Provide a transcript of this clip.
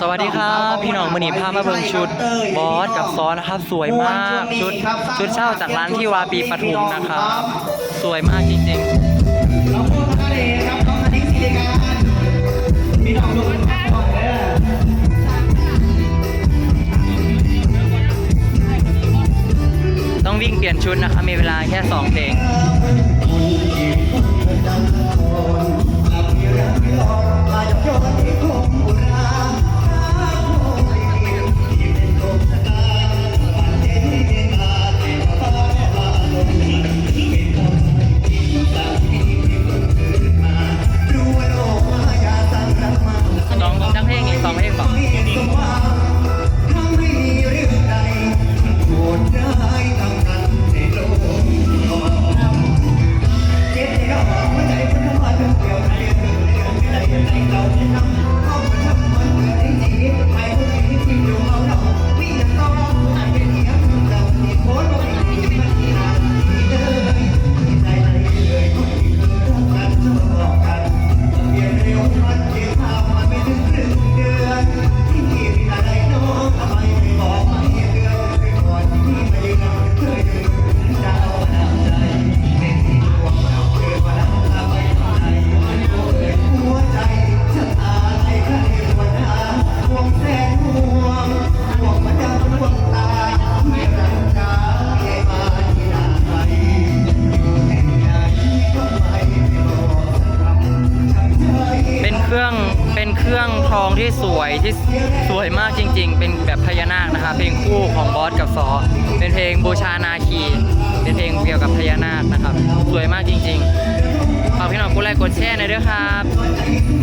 สวัสดีครับพี่น้องมือนีพามาเบิ่งชุดบอสกับซอนะครับ สวยมากชุดชุดเช่าจากร้านที่วาปีปทุมนะครับ สวยมากจริงเราพูดทะเลครับต้องรีบสีรายการมีดอกดูกันก่อนเด้อๆต้องวิ่งเปลี่ยนชุดนะครับมีเวลาแค่ 2 เพลง เครื่องทองที่สวยที่สวยมากจริง ๆ เป็นแบบพญานาคนะคะ เพลงคู่ของบอสกับซอ เป็นเพลงบูชานาคี เป็นเพลงเกี่ยวกับพญานาคนะครับ สวยมากจริงๆฝากพี่น้องกดไลค์กดแชร์หน่อยด้วยครับ